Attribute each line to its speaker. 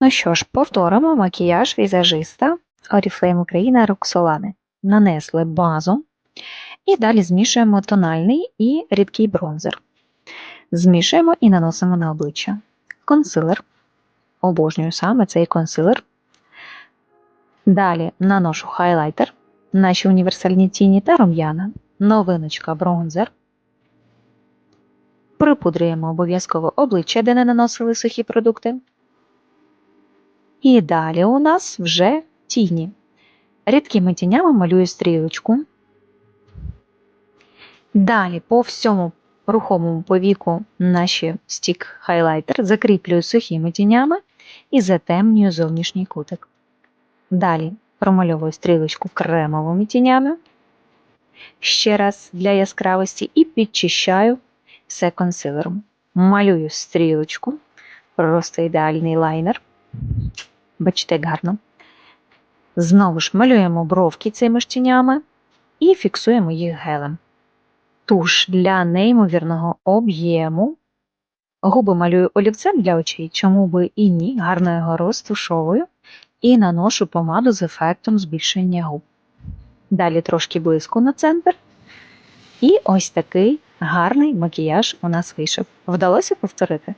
Speaker 1: Ну що ж, повторимо макіяж візажиста Oriflame Україна Роксолани. Нанесли базу і далі змішуємо тональний і рідкий бронзер. Змішуємо і наносимо на обличчя. Консилер. Обожнюю саме цей консилер. Далі наношу хайлайтер, наші універсальні тіні та рум'яна, новиночка бронзер. Припудрюємо обов'язково обличчя, де не наносили сухі продукти. І далі у нас вже тіні. Рідкими тінями малюю стрілочку. Далі по всьому рухомому повіку наші стік хайлайтер закріплюю сухими тінями і затемнюю зовнішній кутик. Далі промальовую стрілочку кремовими тінями. Ще раз для яскравості і підчищаю все консилером. Малюю стрілочку, просто ідеальний лайнер. Бачите, як гарно. Знову ж малюємо бровки цими ж тінями і фіксуємо їх гелем. Туш для неймовірного об'єму. Губи малюю олівцем для очей, чому би і ні, гарно його розтушовую і наношу помаду з ефектом збільшення губ. Далі трошки блиску на центр. І ось такий гарний макіяж у нас вийшов. Вдалося повторити?